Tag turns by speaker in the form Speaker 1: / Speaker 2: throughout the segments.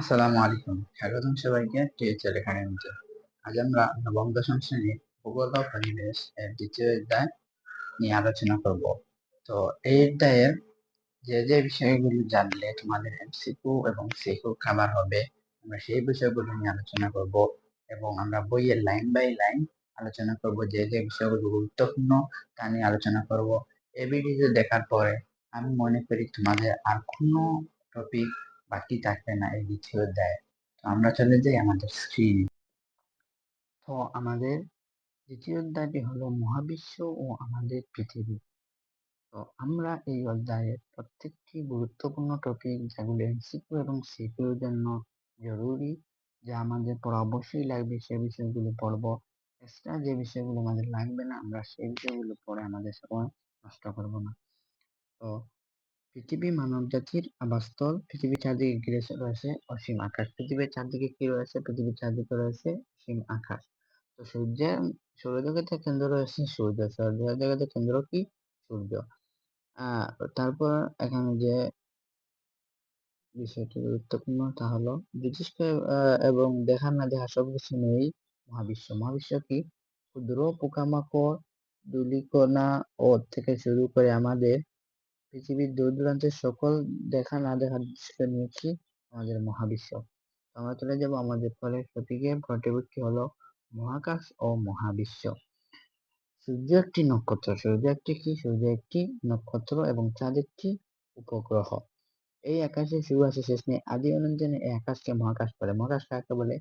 Speaker 1: আসসালামু আলাইকুম। স্বাগতম সবাইকে টিএচএল একাডেমিতে। আজ আমরা নবম, দশম শ্রেণির ভূগোল ও পরিবেশ এর দ্বিতীয় অধ্যায় নিয়ে আলোচনা করব। তো এই অধ্যায়ের যে যে বিষয়গুলো জানলে তোমাদের এমসিকিউ এবং সিকিউ খাবার হবে, আমরা সেই বিষয়গুলো নিয়ে আলোচনা করব এবং আমরা বইয়ের লাইন বাই লাইন আলোচনা করব, যে যে বিষয়গুলো গুরুত্বপূর্ণ তা নিয়ে আলোচনা করব। এই ভিডিও দেখার পরে আমি মনে করি তোমাদের আর কোনো টপিক বাকি থাকবে না এই দ্বিতীয় অধ্যায়ে তো আমরা চলে যাই আমাদের স্ক্রিন তো আমাদের দ্বিতীয় অধ্যায়টি হলো মহাবিশ্ব ও আমাদের পৃথিবী। তো আমরা এই অধ্যায়ের প্রত্যেকটি গুরুত্বপূর্ণ টপিক যেগুলো এমসিকিউ এবং সিকিউর জন্য জরুরি, যা আমাদের পড়া অবশ্যই লাগবে সে বিষয়গুলো পড়ব। এক্সট্রা যে বিষয়গুলো আমাদের লাগবে না, আমরা সেই বিষয়গুলো পড়ে আমাদের সময় নষ্ট করব না। তো পৃথিবী মানব জাতির আবাসস্থল, পৃথিবীর চারদিকে ঘিরে রয়েছে অসীম আকাশ। পৃথিবীর চারদিকে কি রয়েছে? পৃথিবীর চারদিকে রয়েছে অসীম আকাশ। তো সূর্যের সৌরজগতের কেন্দ্র রয়েছে সূর্য। সৌরজগতের কেন্দ্র কি? সূর্য। তারপর এখানে যে বিষয়টি গুরুত্বপূর্ণ তা হলো জ্যোতিষ্ক এবং দেখার না দেখা সব কিছু নেই মহাবিশ্ব। মহাবিশ্ব কি? ক্ষুদ্র পোকামাকড় ধূলিকণা ও থেকে শুরু করে আমাদের পৃথিবীর দূর দূরান্তের সকল দেখা না দেখার দৃশ্য নিয়েছি আমাদের মহাবিশ্ব? আমরা চলে যাব আমাদের পরের টপিকে টপিকটি হলো? মহাকাশ ও মহাবিশ্ব। সূর্য একটি নক্ষত্র। সূর্য একটি কি? সূর্য একটি নক্ষত্র এবং চাঁদ একটি উপগ্রহ। এই আকাশে শুরু আছে শেষ নেই। আদি অনন্তহীন এই আকাশকে মহাকাশ বলে। মহাকাশ কাকে বলে?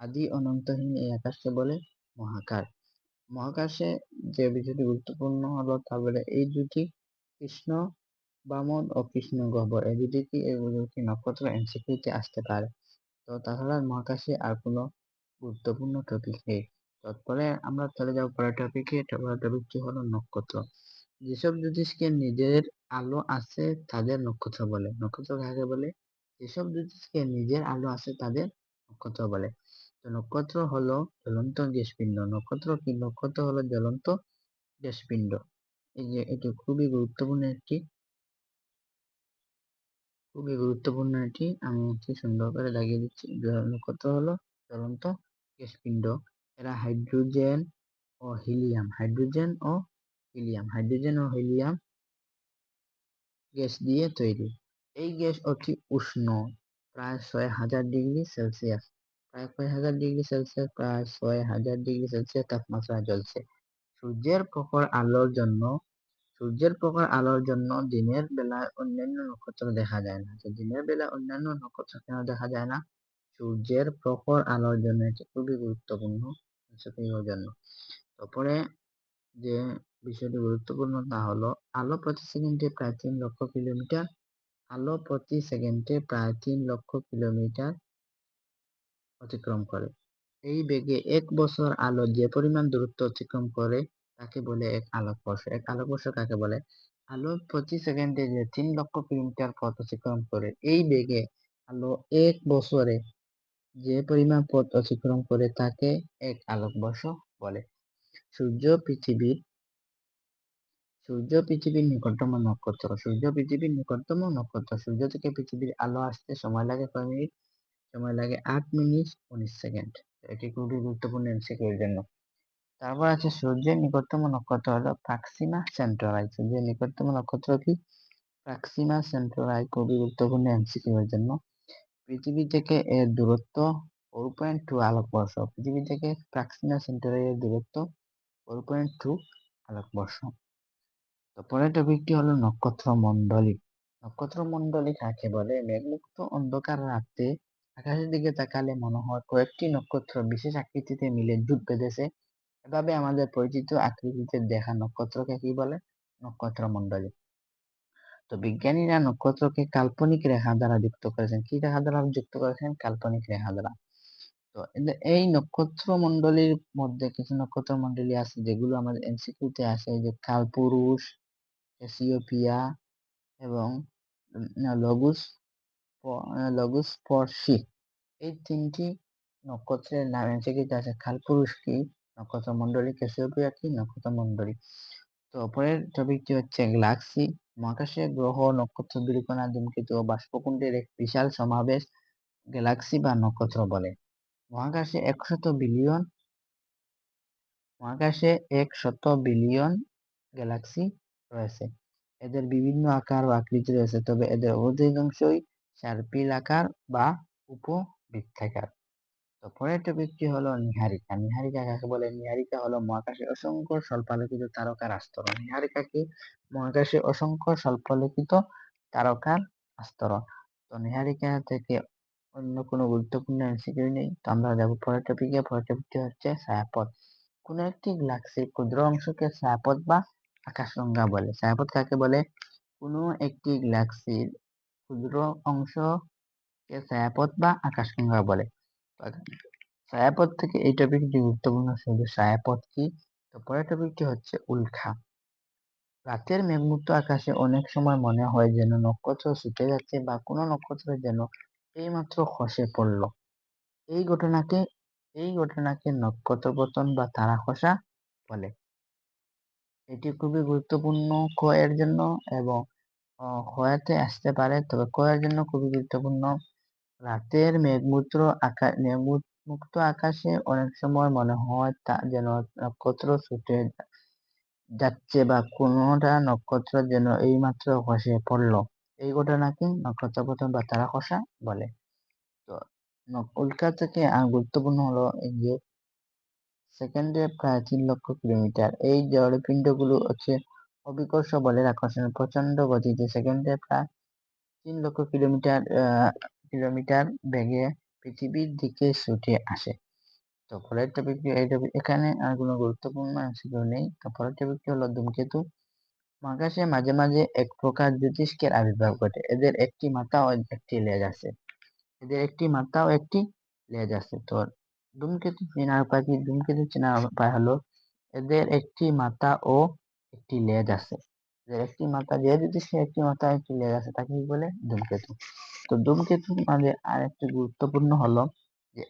Speaker 1: আদি অনন্তহীন এই আকাশকে বলে মহাকাশ মহাকাশে যে বিষয়টি গুরুত্বপূর্ণ হলো তা বলে এই দুটি কৃষ্ণ বামন ও কৃষ্ণ গহ্বর এই দুটি দুটি নক্ষত্র এমসিকিউতে আসতে পারে? তো তাছাড়া মহাকাশে আর কোনো গুরুত্বপূর্ণ টপিক নেই। তারপরে আমরা চলে যাব পরের টপিকে পরের টপিকটি হলো? নক্ষত্র। যেসব জ্যোতিষকে নিজের আলো আছে, তাদের নক্ষত্র বলে। নক্ষত্র কাকে বলে? যেসব জ্যোতিষকে নিজের আলো আছে, তাদের নক্ষত্র বলে। তো নক্ষত্র হলো জ্বলন্ত গ্যাসপিণ্ড নক্ষত্র কি? নক্ষত্র হলো জ্বলন্ত গ্যাসপিণ্ড এই যে, এটি খুবই গুরুত্বপূর্ণ একটি খুবই গুরুত্বপূর্ণ এটি। আমি একটি সুন্দর করে লাগিয়ে দিচ্ছি। নক্ষত্র হলো? জ্বলন্ত গ্যাসপিণ্ড এরা হাইড্রোজেন ও হিলিয়াম। হাইড্রোজেন ও হিলিয়াম। হাইড্রোজেন ও হিলিয়াম গ্যাস দিয়ে তৈরি। এই গ্যাস অতি উষ্ণ, প্রায় ছয় হাজার ডিগ্রি সেলসিয়াস। প্রায় কয় হাজার ডিগ্রি সেলসিয়াস, প্রায় ছয় হাজার ডিগ্রি সেলসিয়াস তাপমাত্রায় জ্বলছে। সূর্যের প্রখর আলোর জন্য সূর্যের প্রখর আলোর জন্য দিনের বেলায় অন্যান্য নক্ষত্র দেখা যায় না। দিনের বেলায় অন্যান্য নক্ষত্র কেন দেখা যায় না? সূর্যের প্রখর আলোর জন্য এটি খুবই গুরুত্বপূর্ণ জন্য। তারপরে যে বিষয়টি গুরুত্বপূর্ণ তা হলো, আলো প্রতি সেকেন্ডে প্রায় তিন লক্ষ কিলোমিটার, আলো প্রতি সেকেন্ডে প্রায় তিন লক্ষ কিলোমিটার অতিক্রম করে। এই বেগে এক বছর আলো যে পরিমাণ দূরত্ব অতিক্রম করে তাকে বলে এক আলোকবর্ষ এক আলোকবর্ষ কাকে বলে? আলো প্রতি সেকেন্ডে যে তিন লক্ষ কিলোমিটার পথ অতিক্রম করে, এই বেগে আলো এক বছরে যে পরিমাণ পথ অতিক্রম করে তাকে এক আলোকবর্ষ বলে। সূর্য পৃথিবীর সূর্য পৃথিবীর নিকটতম নক্ষত্র, সূর্য পৃথিবীর নিকটতম নক্ষত্র, সূর্য থেকে পৃথিবীর আলো আসতে সময় লাগে কয় মিনিট? সময় লাগে আট মিনিট উনিশ সেকেন্ড। এটি খুবই গুরুত্বপূর্ণ এমসিকিউর জন্য। তারপর আছে সূর্যের নিকটতম নক্ষত্র হলো প্রাক্সিমা সেন্ট্রালাই সূর্যের নিকটতম নক্ষত্র কি? প্রাক্সিমা সেন্ট্রালাই খুবই গুরুত্বপূর্ণ এমসিকিউর জন্য। পৃথিবী থেকে এর দূরত্ব ফোর পয়েন্ট টু আলোকবর্ষ। পৃথিবী থেকে প্রাক্সিমা সেন্ট্রালাই এর দূরত্ব ফোর পয়েন্ট টু আলোকবর্ষ। তো পরের টপিকটি হলো নক্ষত্র মন্ডলী নক্ষত্র মন্ডলী কাকে বলে? মেঘমুক্ত অন্ধকার রাতে আকাশের দিকে তাকালে মনে হয় কয়েকটি নক্ষত্র বিশেষ আকৃতিতে মিলে জুট বেঁধেছে। এভাবে আমাদের পরিচিত আকৃতিতে দেখা নক্ষত্রকে কি বলে? নক্ষত্র মন্ডলী তো বিজ্ঞানীরা নক্ষত্রকে কাল্পনিক রেখা দ্বারা যুক্ত করেছেন। কি রেখা দ্বারা যুক্ত করেছেন? কাল্পনিক রেখা দ্বারা। তো এই নক্ষত্র মন্ডলীর মধ্যে কিছু নক্ষত্র মন্ডলী আছে যেগুলো আমাদের এমসিকিউতে আছে যে কালপুরুষ এসিওপিয়া এবং লগুস লগুস্পর্শী এই তিনটি নক্ষত্রের নাম এমসিকিউতে আছে। কালপুরুষ কি? নক্ষত্র মন্ডলী ক্যাসিওপিয়া কি নক্ষত্র মন্ডলী তো পরের টপিকটি হচ্ছে গ্যালাক্সি। মহাকাশে গ্রহ, নক্ষত্র ধূলিকণা ধূমকেতু ও বাষ্পকুণ্ডের এক বিশাল সমাবেশ গ্যালাক্সি বা নক্ষত্র বলে। মহাকাশে একশত বিলিয়ন, মহাকাশে একশত বিলিয়ন গ্যালাক্সি রয়েছে। এদের বিভিন্ন আকার ও আকৃতি রয়েছে, তবে এদের অধিকাংশই সার্পিল আকার বা উপবৃত্তাকার। তো পরের টপিকটি হলো? নিহারিকা। নিহারিকা কাকে বলে? নিহারিকা হলো মহাকাশে অসংখ্য স্বল্পালোকিত তারকার আস্তরণ। নিহারিকা কি? মহাকাশে অসংখ্য স্বল্পলিখিত তারকার আস্তরণ। তো নিহারিকা থেকে অন্য কোনো গুরুত্বপূর্ণ এমসিকিউ নেই। তো আমরা যাব পরের টপিকে পরের টপিকটি হচ্ছে ছায়াপথ। কোন একটি গ্লাক্সির ক্ষুদ্র অংশকে ছায়াপথ বা আকাশগঙ্গা বলে। ছায়াপথ কাকে বলে? কোনো একটি গ্লাক্সির ক্ষুদ্র অংশকে ছায়াপথ বা আকাশগঙ্গা বলে। ছায়াপথ থেকে এই টপিকটি গুরুত্বপূর্ণ শুধু ছায়াপথ কি? পরের টপিকটি হচ্ছে উল্কা রাতের মেঘমুক্ত আকাশে অনেক সময় মনে হয় যেন নক্ষত্র ছুটে যাচ্ছে বা কোনো নক্ষত্র যেন এইমাত্র খসে পড়ল। এই ঘটনাকে এই ঘটনাকে নক্ষত্রপতন বা তারা খসা বলে। এটি খুবই গুরুত্বপূর্ণ ক্ষয়ের জন্য এবং ক্ষয়াতে আসতে পারে, তবে ক্ষয়ের জন্য খুবই গুরুত্বপূর্ণ রাতের মেঘমুক্ত আকাশ মেঘমুক্ত আকাশে অনেক সময় মনে হয় তা যেন নক্ষত্র ছুটে যাচ্ছে বা কোনোটা নক্ষত্র যেন এইমাত্র খসে পড়ল। এই ঘটনাকে নক্ষত্রপতন বা তারা খসা বলে। তো উল্কা থেকে গুরুত্বপূর্ণ হলো এই যে সেকেন্ডে প্রায় তিন লক্ষ কিলোমিটার। এই জড়পিণ্ডগুলো হচ্ছে অবিকর্ষ বলের আকর্ষণে। প্রচণ্ড গতিতে সেকেন্ডে প্রায় তিন লক্ষ কিলোমিটার কিলোমিটার বেগে পৃথিবীর দিকে ছুটে আসে। তো পরের এই টপিক এখানে আর কোনো গুরুত্বপূর্ণ এমসিকিউ নেই। তো পরের টপিকটি হলো ধূমকেতু। মহাকাশে মাঝে মাঝে এক প্রকার জ্যোতিষ্কের আবির্ভাব ঘটে। এদের একটি মাথা ও একটি লেজ আছে। এদের একটি মাথা ও একটি লেজ আছে। তো ধূমকেতু চেনার উপায় কি? ধূমকেতু চেনার উপায় হলো, এদের একটি মাথা ও একটি লেজ আছে। এদের একটি মাথা, যে জ্যোতিষ্কের একটি মাথা একটি লেজ আছে, তাকে কি বলে? ধূমকেতু। তো ধূমকেতু মাঝে আর একটি গুরুত্বপূর্ণ হলো যে,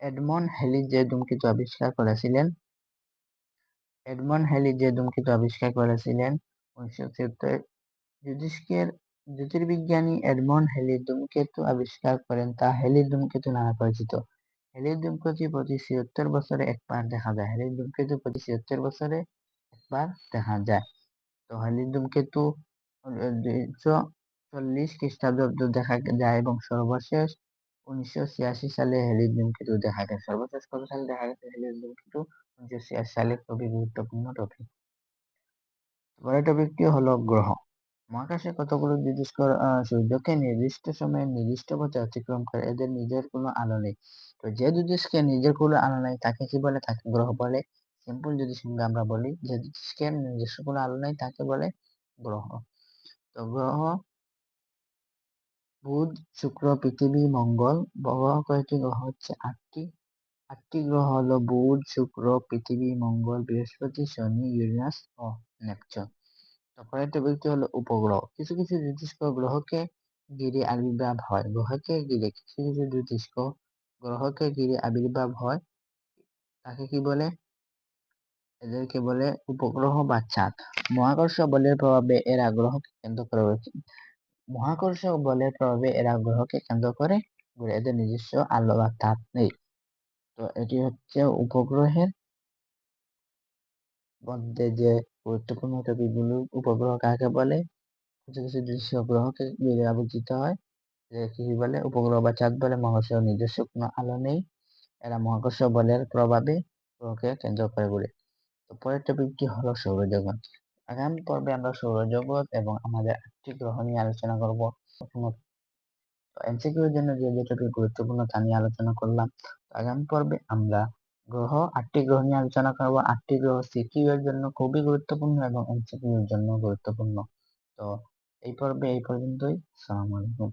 Speaker 1: এডমন হেলি যে ধূমকেতু আবিষ্কার করেছিলেন, এডমন হেলি যে ধূমকেতু আবিষ্কার করেছিলেন উনিশশো ছিয়াত্তর জ্যোতিষ্কের জ্যোতির্বিজ্ঞানী এডমন হেলি ধূমকেতু আবিষ্কার করেন, তা হেলি ধূমকেতু নামে পরিচিত। হেলি ধূমকেতু প্রতি ছিয়াত্তর বছরে একবার দেখা যায়, হেলি ধূমকেতু প্রতি ছিয়াত্তর বছরে একবার দেখা যায়। তো হেলি ধূমকেতু চল্লিশ খ্রিস্টাব্দ দেখা যায় এবং সর্বশেষ উনিশশো ছিয়াশি সালে হেলির ধূমকেতু দেখা গেছে সর্বশেষ কত সালে দেখা গেছে হেলির ধূমকেতু উনিশশো ছিয়াশি সালে খুবই গুরুত্বপূর্ণ টপিক পরের টপিকটি হলো গ্রহ। মহাকাশে কতগুলো জ্যোতিষ্ক সূর্যকে নির্দিষ্ট সময়ে নির্দিষ্ট পথে অতিক্রম করে এদের নিজের কোনো আলো নেই। তো যে জ্যোতিষ্কের নিজের কোনো আলো নেই, তাকে কি বলে? তাকে গ্রহ বলে। সিম্পল যদি আমরা বলি। যে জ্যোতিষ্কের নিজস্ব কোনো আলো নেই, তাকে বলে গ্রহ। তো গ্রহ বুধ, শুক্র, পৃথিবী, মঙ্গল, গ্রহ কয়টি গ্রহ হচ্ছে? আটটি। আটটি গ্রহ হলো বুধ, শুক্র, পৃথিবী, মঙ্গল, বৃহস্পতি, শনি, ইউরেনাস ও নেপচুন। তারপরে টপিকটি হলো উপগ্রহ। কিছু কিছু জ্যোতিষ্ক গ্রহকে ঘিরে আবির্ভাব হয়। গ্রহকে ঘিরে কিছু কিছু জ্যোতিষ্ক গ্রহকে ঘিরে আবির্ভাব হয়। তাকে কি বলে? এদেরকে বলে উপগ্রহ বা চাঁদ। মহাকর্ষ বলের প্রভাবে এরা গ্রহকে কেন্দ্র করে মহাকর্ষ বলের প্রভাবে এরা গ্রহকে কেন্দ্র করে ঘুরে এদের নিজস্ব আলো বা তাপ নেই। তো এটি হচ্ছে উপগ্রহের মধ্যে যে গুরুত্বপূর্ণ টপিকগুলো উপগ্রহ কাকে বলে? কিছু কিছু দৃশ্য গ্রহকে ঘিরে আবর্তিত হয়, যে কি বলে? উপগ্রহ বা চাঁদ বলে মহাকর্ষের নিজস্ব কোনো আলো নেই। এরা মহাকর্ষ বলের প্রভাবে গ্রহকে কেন্দ্র করে ঘুরে পরের টপিকটি হলো সৌরজগৎ। আগামী পর্বে আমরা সৌরজগৎ এবং আমাদের আটটি গ্রহ নিয়ে আলোচনা করব। এমসিকিউর জন্য যে যে গুরুত্বপূর্ণ তা নিয়ে আলোচনা করলাম। আগামী পর্বে আমরা গ্রহ আটটি গ্রহ নিয়ে আলোচনা করব। আটটি গ্রহ সিকিউ এর জন্য খুবই গুরুত্বপূর্ণ এবং এমসিকিউ এর জন্য গুরুত্বপূর্ণ। তো এই পর্বে এই পর্যন্তই। সালাম আলাইকুম।